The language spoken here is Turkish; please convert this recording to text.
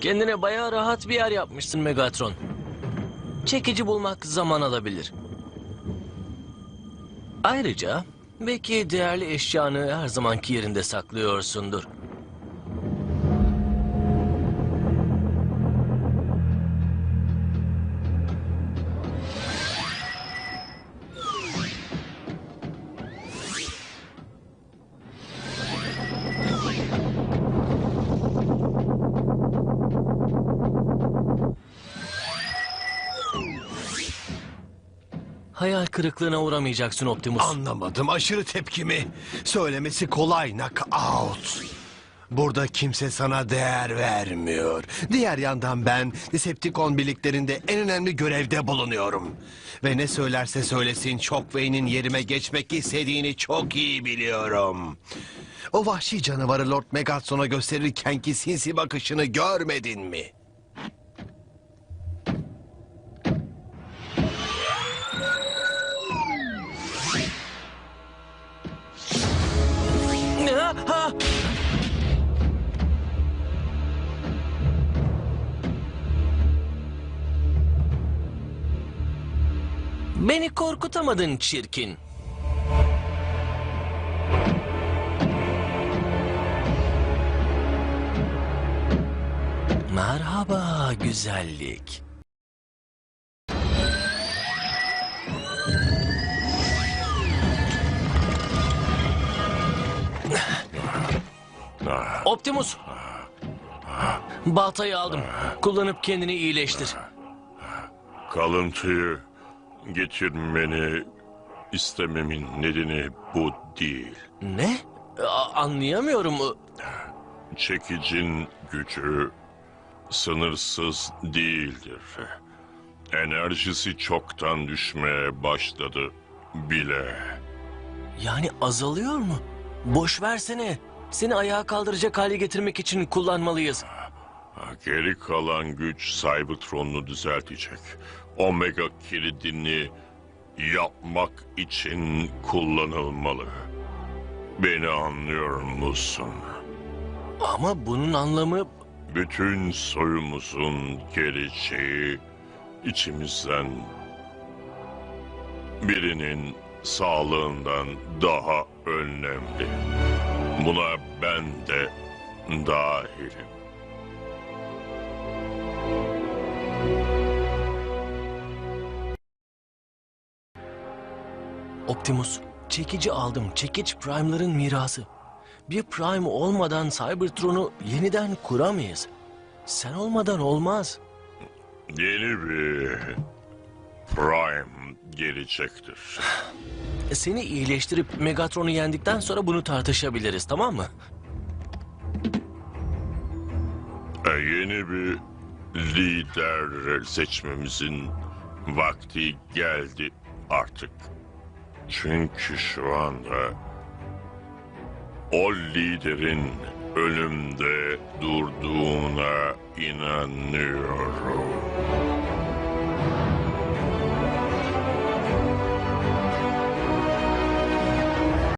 Kendine bayağı rahat bir yer yapmışsın Megatron. Çekici bulmak zaman alabilir. Ayrıca belki değerli eşyanı her zamanki yerinde saklıyorsundur. Hayal kırıklığına uğramayacaksın Optimus. Anlamadım aşırı tepkimi. Söylemesi kolay knockout. Burada kimse sana değer vermiyor. Diğer yandan ben Decepticon birliklerinde en önemli görevde bulunuyorum. Ve ne söylerse söylesin Shockway'nin yerime geçmek istediğini çok iyi biliyorum. O vahşi canavarı Lord Megatron'a gösterirkenki sinsi bakışını görmedin mi? Beni korkutamadın çirkin. Merhaba güzellik. Optimus. Baltayı aldım. Kullanıp kendini iyileştir. Kalıntıyı getirmeni istememin nedeni bu değil. Ne? A- anlayamıyorum. Çekicin gücü sınırsız değildir. Enerjisi çoktan düşmeye başladı bile. Yani azalıyor mu? Boş versene. Seni ayağa kaldıracak hale getirmek için kullanmalıyız. Geri kalan güç Cybertron'u düzeltecek. Omega kilidini yapmak için kullanılmalı. Beni anlıyor musun? Ama bunun anlamı Bütün soyumuzun geleceği içimizden birinin sağlığından daha önemli. Buna ben de dahilim. Optimus. Çekici aldım. Çekiç Prime'ların mirası. Bir Prime olmadan Cybertron'u yeniden kuramayız. Sen olmadan olmaz. Yeni bir Prime gelecektir. Seni iyileştirip Megatron'u yendikten sonra bunu tartışabiliriz tamam mı? E, Yeni bir lider seçmemizin vakti geldi artık. Çünkü şu anda o liderin önümde durduğuna inanıyorum.